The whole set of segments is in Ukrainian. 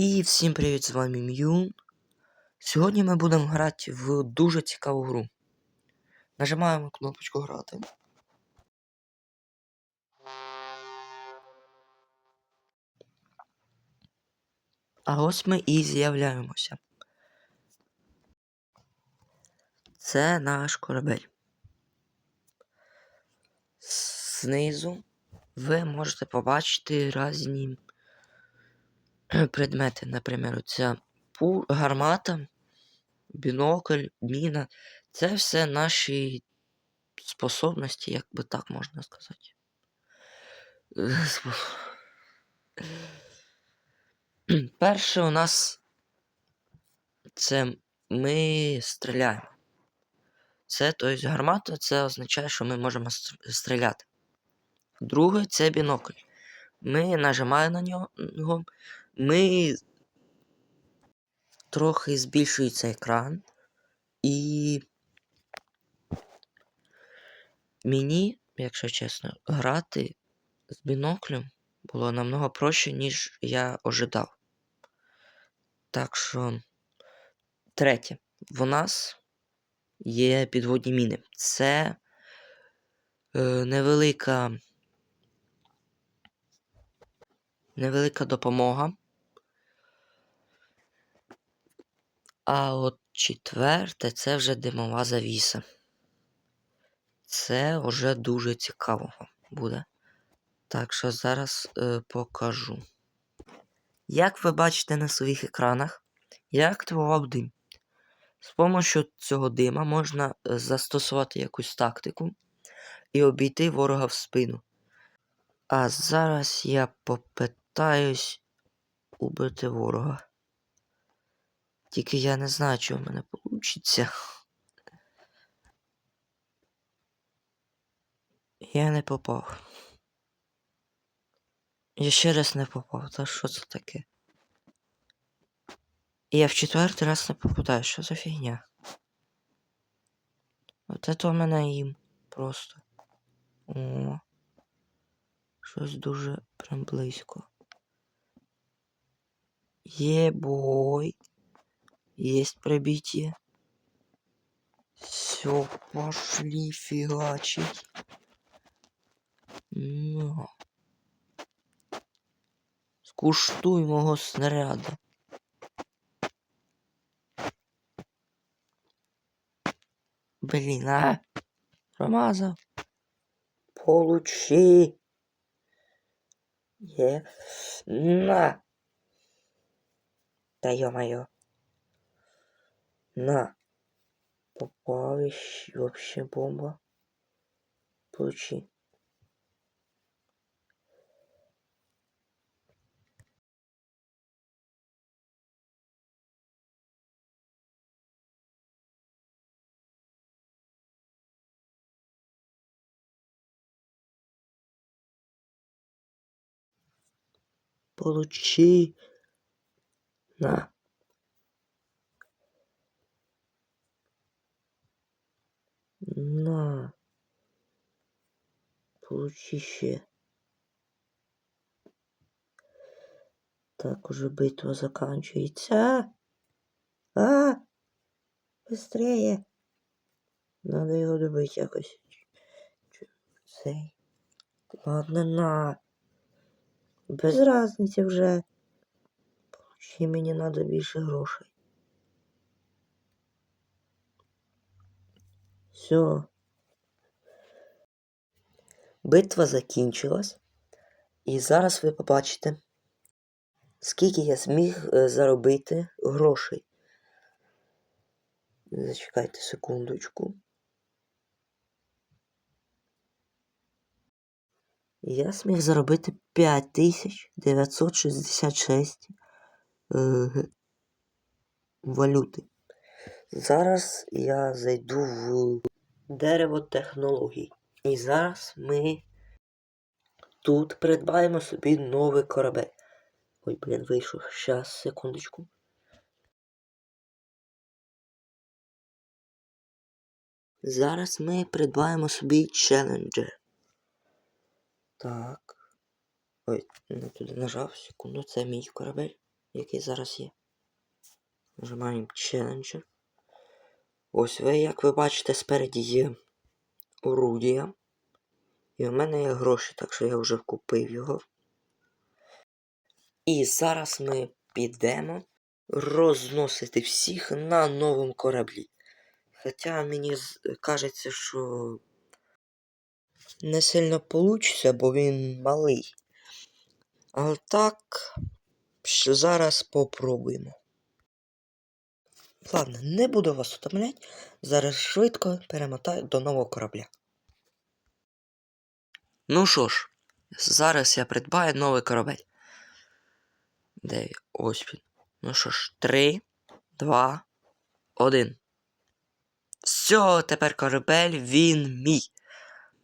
І всім привіт, з вами М'юн. Сьогодні ми будемо грати в дуже цікаву гру. Нажимаємо кнопочку грати. А ось ми і з'являємося. Це наш корабель. Знизу ви можете побачити різні предмети, наприклад, пу... гармата, бінокль, міна. Це все наші способності, як би так можна сказати. Перше у нас це ми стріляємо. Це, тобто, гармата, це означає, що ми можемо стріляти. Друге це бінокль. Ми нажимаємо на нього, ми трохи збільшується екран, і мені, якщо чесно, грати з біноклем було намного проще, ніж я ожидав. Так що, третє, в нас є підводні міни. Це е, невелика, невелика допомога. А от четверте це вже димова завіса. Це вже дуже цікаво буде. Так що зараз е, покажу. Як ви бачите на своїх екранах, я активував дим. З допомогою цього дима можна е, застосувати якусь тактику і обійти ворога в спину. А зараз я попитаюсь убити ворога. Тільки я не знаю, чи в мене вийде. Я не попав. Я ще раз не попав. Та що це таке? Я в четвертий раз не попадаю. Що за фігня? От це у мене їм просто. О. Щось дуже прям близько. Ебой. Есть пробитие. Все, пошли фигачить. Ну. Скуштуй мого снаряда. Блин, а? Промазав. Получи. Є. На. Та ё-моё. На. Попалищ. Вообще бомба. Получи. Получи. На. На. Получи ще. Так уже битва заканчивается. А! Быстрее! Надо його добити якось. Цей. Ладно, на. Без разниці вже. Получи мені надо більше грошей. Все. Битва закінчилась. І зараз ви побачите, скільки я зміг е, заробити грошей. Зачекайте секундочку. Я зміг заробити 5966 е, валюти. Зараз я зайду в дерево технологій. І зараз ми тут придбаємо собі новий корабель. Ой, блін, вийшов. Щас, секундочку. Зараз ми придбаємо собі челенджер. Так. Ой, не туди нажав, секунду, це мій корабель. який зараз є. Нажимаємо Challenger. Ось ви, як ви бачите, спереді є орудія. І в мене є гроші, так що я вже купив його. І зараз ми підемо розносити всіх на новому кораблі. Хоча мені кажеться, що не сильно получиться, бо він малий. Але так, зараз попробуємо. Ладно, не буду вас утомляти. Зараз швидко перемотаю до нового корабля. Ну що ж, зараз я придбаю новий корабель. Де? Ось він. Ну що ж, три, два, один. Все, тепер корабель він мій.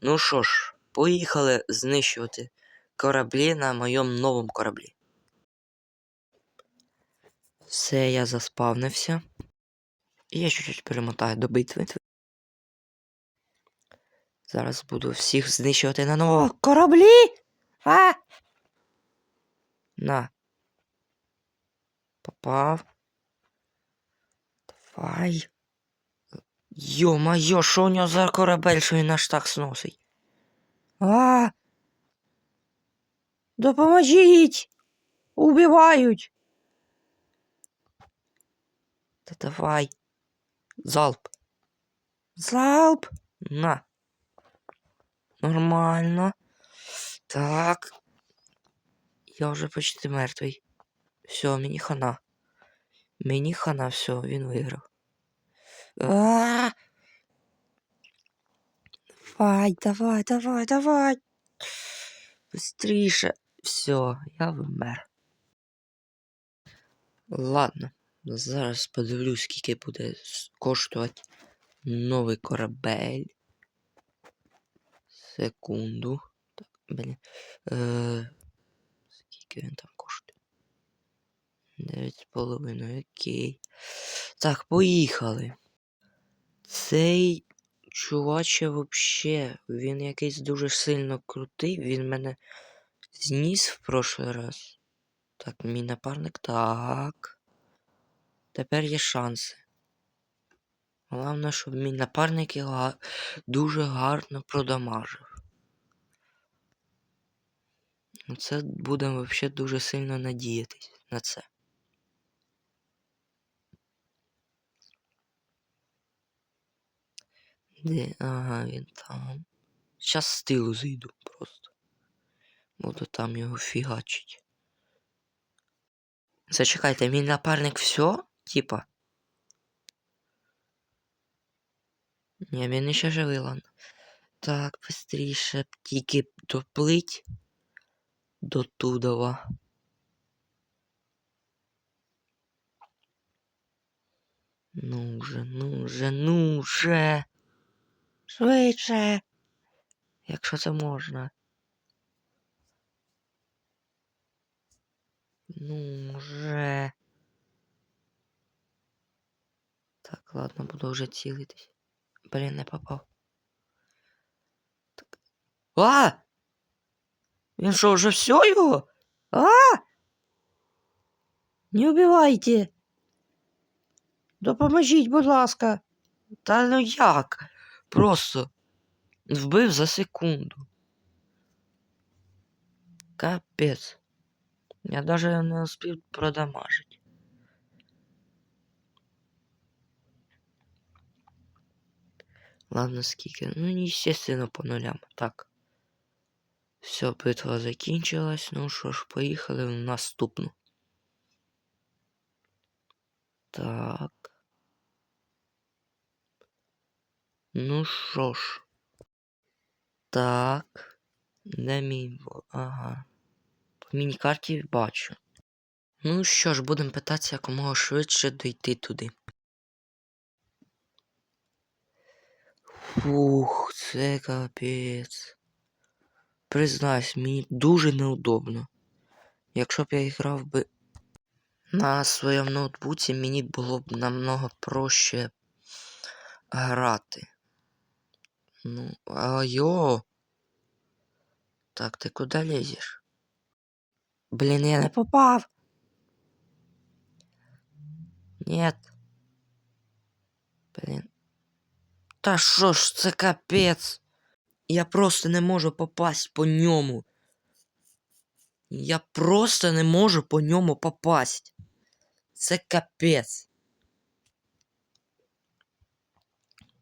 Ну що ж, поїхали знищувати кораблі на моєму новому кораблі. Все, я заспавнився. І я чуть-чуть перемотаю до битви. Зараз буду всіх знищувати на новому кораблі. А! На. Попав. Давай. Йо-моє, що у нього за корабель, що він аж так сносить? А! Допоможіть! Убивають! Та давай. Залп. Залп. На. Нормально. Так. Я вже почти мертвий. Все, мені хана. Мені хана, все, він виграв. А! Давай, давай, давай, давай. Быстріше. Все, я вмер. Ладно, Зараз подивлюсь, скільки буде коштувати новий корабель. Секунду. Так, блін. Е, скільки він там коштує? Дев'ять з половиною, окей. Так, поїхали. Цей чуваче вообще, він якийсь дуже сильно крутий. Він мене зніс в прошлий раз. Так, мій напарник. Так. Тепер є шанси. Головне, щоб мій напарник його дуже гарно продамажив. Це будемо взагалі дуже сильно надіятись на це. Де? Ага, він там. Щас з тилу зайду просто. Буду там його фігачить. Зачекайте, мій напарник все? Типа. Ні, він ще живий, ладно. Так, быстріше тільки доплить до Тудова. Ну же, ну же, ну же. Швидше. Якщо це можна. Ну же. Так, ладно, буду вже цілитись. Блін, не попав. Так. А! Він що, вже все його? А! Не убивайте. Допоможіть, будь ласка. Та ну як? Просто вбив за секунду. Капець. Я даже не успів продамажити. Ладно, скільки? Ну, естественно, по нулям. Так. Все, битва закінчилась. Ну що ж, поїхали в наступну. Так. Ну що ж. Так. Де мій. Ага. По міні-карті бачу. Ну що ж, будемо питатися якомога швидше дійти туди. Фух, це капець. Признаюсь, мені дуже неудобно. Якщо б я грав би на своєму ноутбуці, мені було б намного проще грати. Ну, а йо. Так, ти куди лізеш? Блін, я не попав. Нет. Блін. Та що ж це капець? Я просто не можу попасть по ньому. Я просто не можу по ньому попасть. Це капець.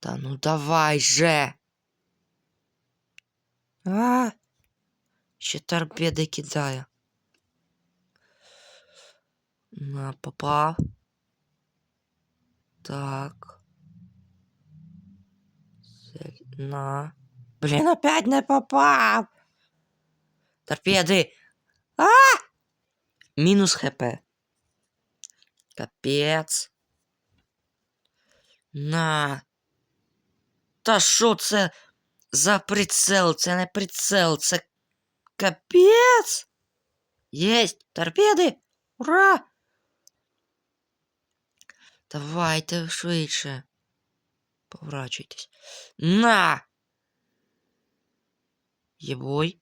Та ну давай же. А! Ще торпеди кидає. На, попав. Так. Це- На. Блін, опять не попав. Торпеди. А! Мінус хп. Капець. На. Та що це за прицел? Це не прицел, це капець. Єсть, торпеди. Ура! Давайте швидше. Поворачуйтесь. На! Єбой.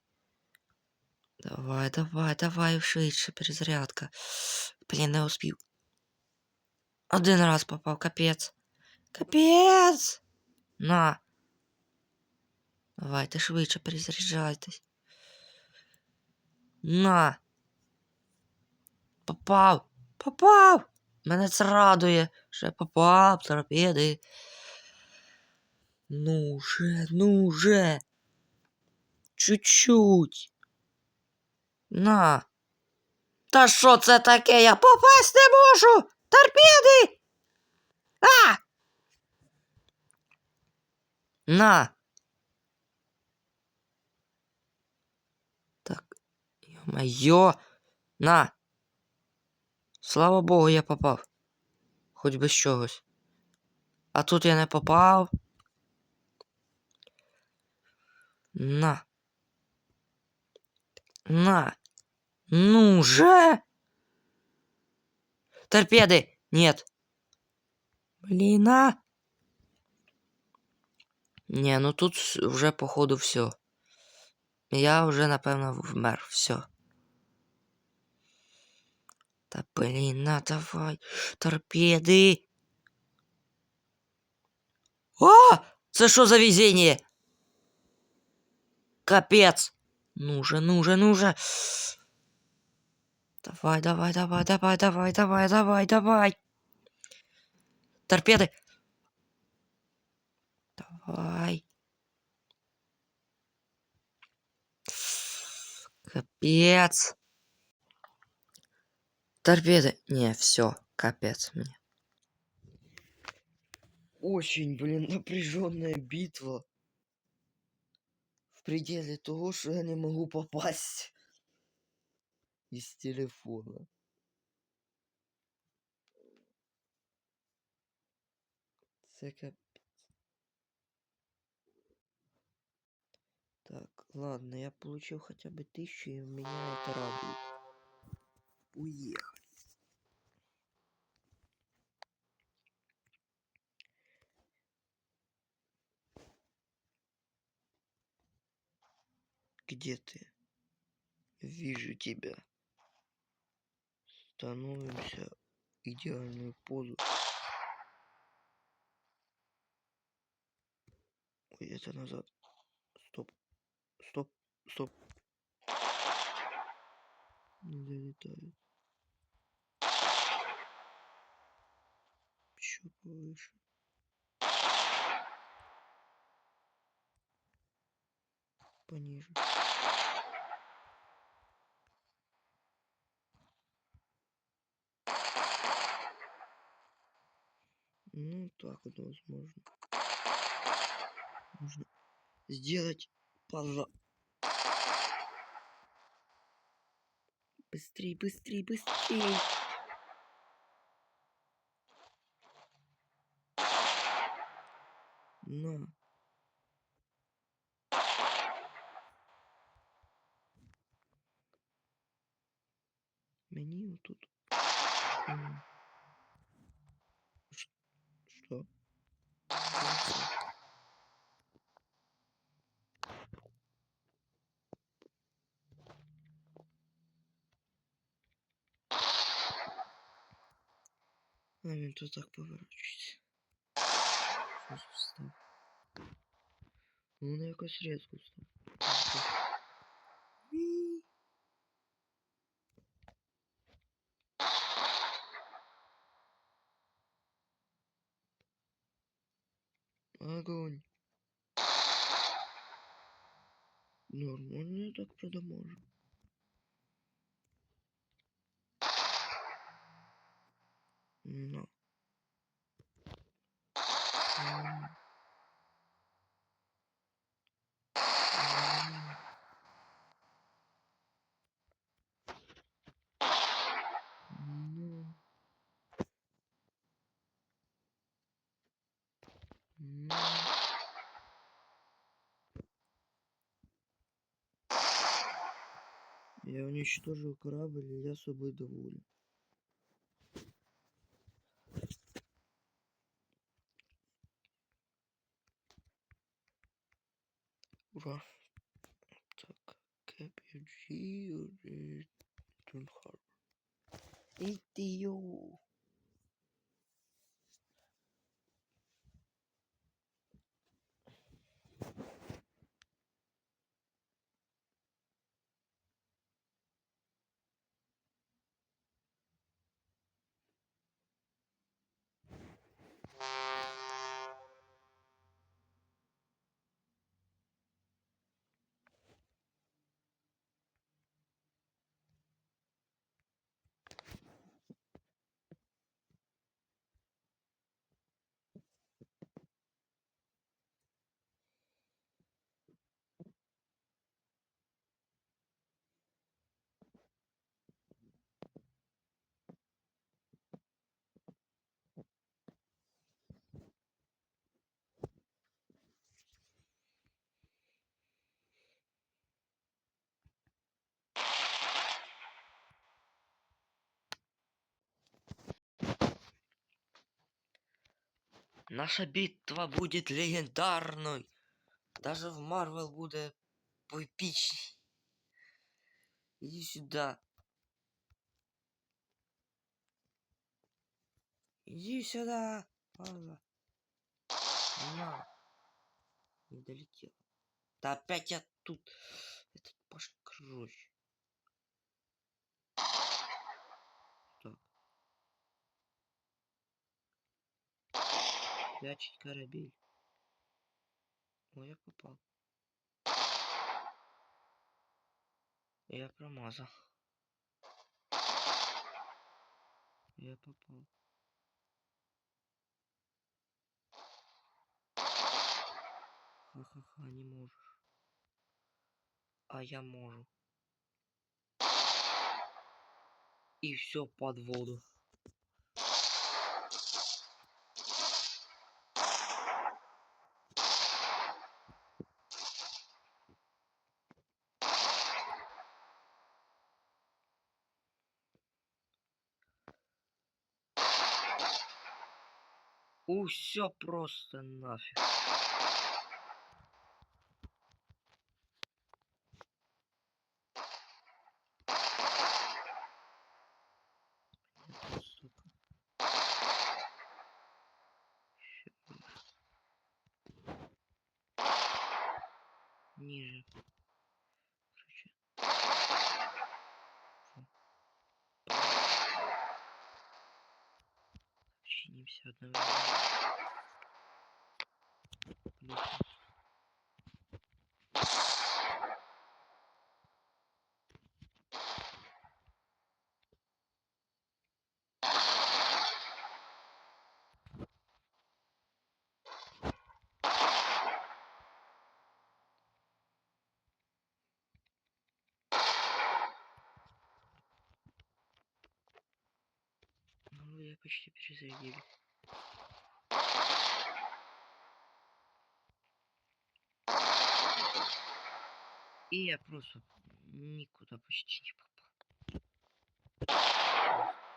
Давай, давай, давай швидше, перезарядка. Блін, не успів. Один раз попав, капець. Капець! На. Давайте швидше перезаряджайтесь. На. Попав! Попав! Мене це радує. Ще попав, торпеди. Ну же, ну же. Чуть-чуть. На. Та що це таке? Я попасть не можу! Торпеди! А! На. Так. Ё-моё. На. Слава Богу, я попав. Хоч без чогось. А тут я не попав. На. На. Ну же! Торпеды! Нет. Блин, а! Не, ну тут вже походу все. Я вже, напевно, вмер. Все. Та блін, на давай. Торпеди. А! Це що за везение? Капец. Ну же, ну же, ну же. Давай, давай, давай, давай, давай, давай, давай, давай. Торпеды. Давай. Капец. Торпеды. Не, все, капец мне. Очень, блин, напряженная битва. Пределе того, что я не могу попасть из телефона. Це капець. Так, ладно, я получил хотя бы тысячу, и меня это радует. Уехали. Где ты? Вижу тебя. Становимся идеальную позу. Это назад. Стоп. Стоп. Стоп. Не долетает. Еще повыше. Пониже. Вот возможно. Нужно сделать пожа... Быстрей, быстрей, быстрей. На. Мені тут. А він тут так поворачується. Щось встав. Ну, воно якось різко встав. Ві. Огонь. Нормально я так продамажу. На. Уничтожил корабль, и я собой доволен. Ура. Так, KPG, Тунхар. Идио. Наша битва будет легендарной. Даже в Марвел будет поэпичней. Иди сюда. Иди сюда. Ладно. На. Не долетел. Да опять я тут. Этот пошкрось. Так. Прячет корабель. Ой, я попал. Я промазал. Я попал. Ха-ха-ха, не можешь. А я могу. И все под воду. Все просто нафиг. Почти перезарядили. И я просто никуда почти не попал.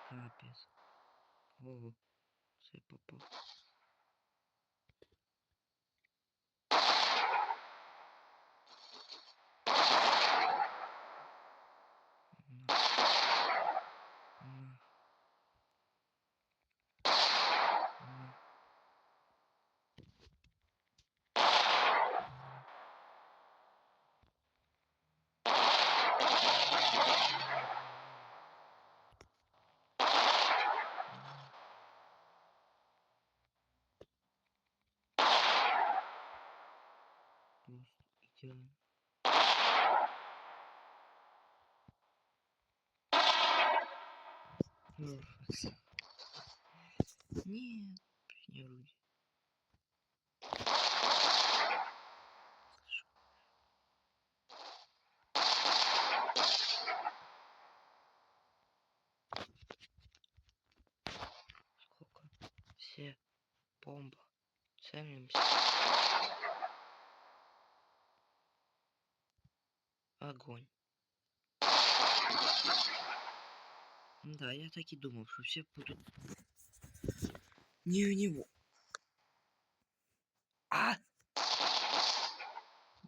Капец. Ого, все попал. На. На. Ну. Нет, не орудие. Огонь. Да, я так и думал, что все будут не у него. А!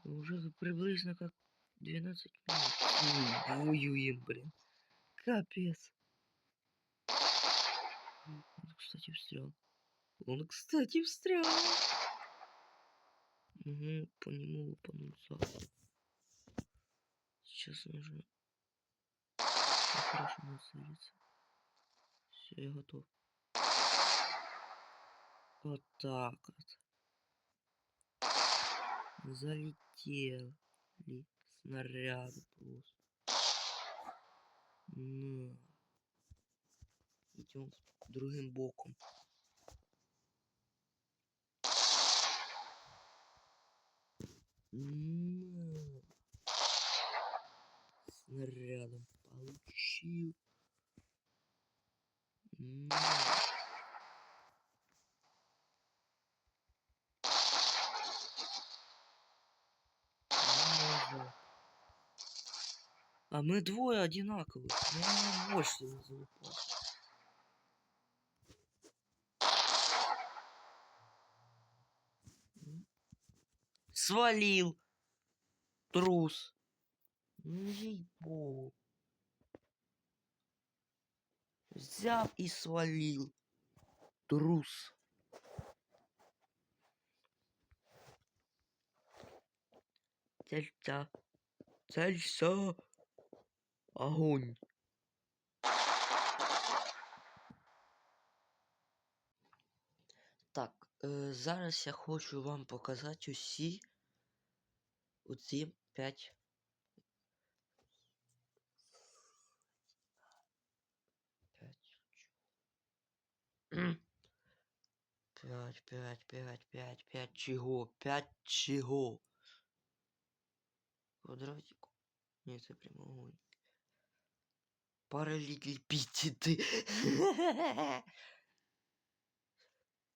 Уже приблизно как 12 минут. Воюем, блин. Капец. Он, кстати, встрял. Он, кстати, встрял. Угу, по нему лупанул сразу. Сейчас нужно хорошо нацелиться. Все, я готов. Вот так вот. Залетел ли снаряды просто. На. Идем другим боком. На. Снарядом получил. А мы двое одинаковых. Я больше залупал. Свалил. Трус. Ну, їй богу. Взяв і свалил. Трус. Цельца. Цельца. Огонь. Так, э, зараз я хочу вам показати усі оці 5 П'ять, п'ять, п'ять, п'ять, п'ять чого? П'ять чого? Квадратику? Ні, це прямоугольник. Паралелепіпеди.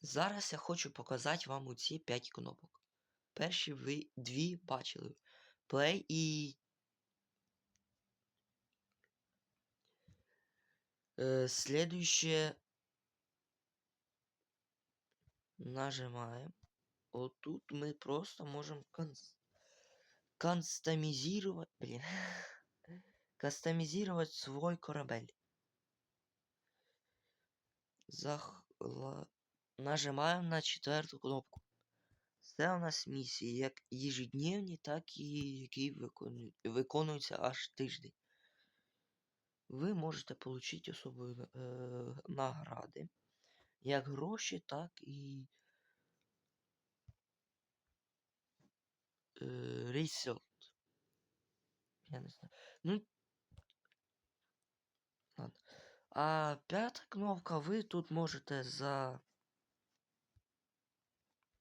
Зараз я хочу показати вам оці 5 кнопок. Перші ви дві бачили. Play і. Е, следующее. Нажимаем. Вот тут мы просто можем конс... кастомизировать, блин, кастомизировать свой корабель. Захла... Нажимаем на четверту кнопку. Це у нас місії, як ежедневні, так і які викону... виконуються аж тиждень. Ви можете отримати особливі е... награди, як гроші, так і е... ресурс. Я не знаю. Ну. Ладно. А п'ята кнопка, ви тут можете за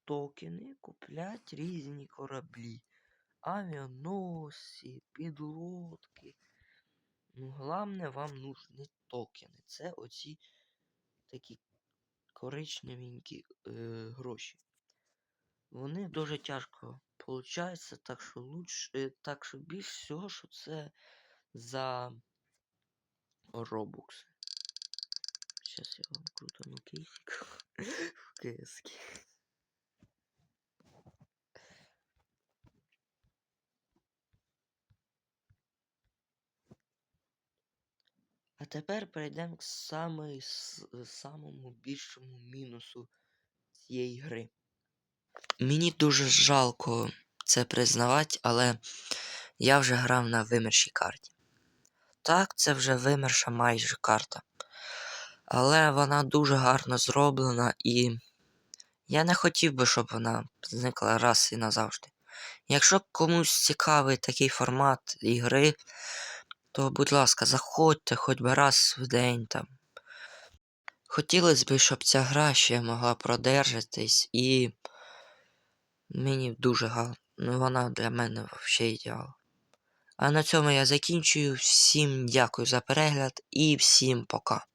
токени купляти різні кораблі. Авіаносці, підлодки. Ну, головне, вам нужні токени. Це оці такі коричневенькі е, гроші. Вони дуже тяжко получаються, так що лучше, е, так що більш всього, що це за робокси. Зараз я вам крутану кейсик в кески. А тепер перейдемо к самий, самому більшому мінусу цієї гри. Мені дуже жалко це признавати, але я вже грав на вимершій карті. Так, це вже вимерша майже карта. Але вона дуже гарно зроблена і я не хотів би, щоб вона зникла раз і назавжди. Якщо комусь цікавий такий формат ігри, то, будь ласка, заходьте хоч би раз в день там. Хотілося б, щоб ця гра ще могла продержатись, і мені дуже гал... Ну, вона для мене взагалі ідеал. А на цьому я закінчую. Всім дякую за перегляд і всім пока.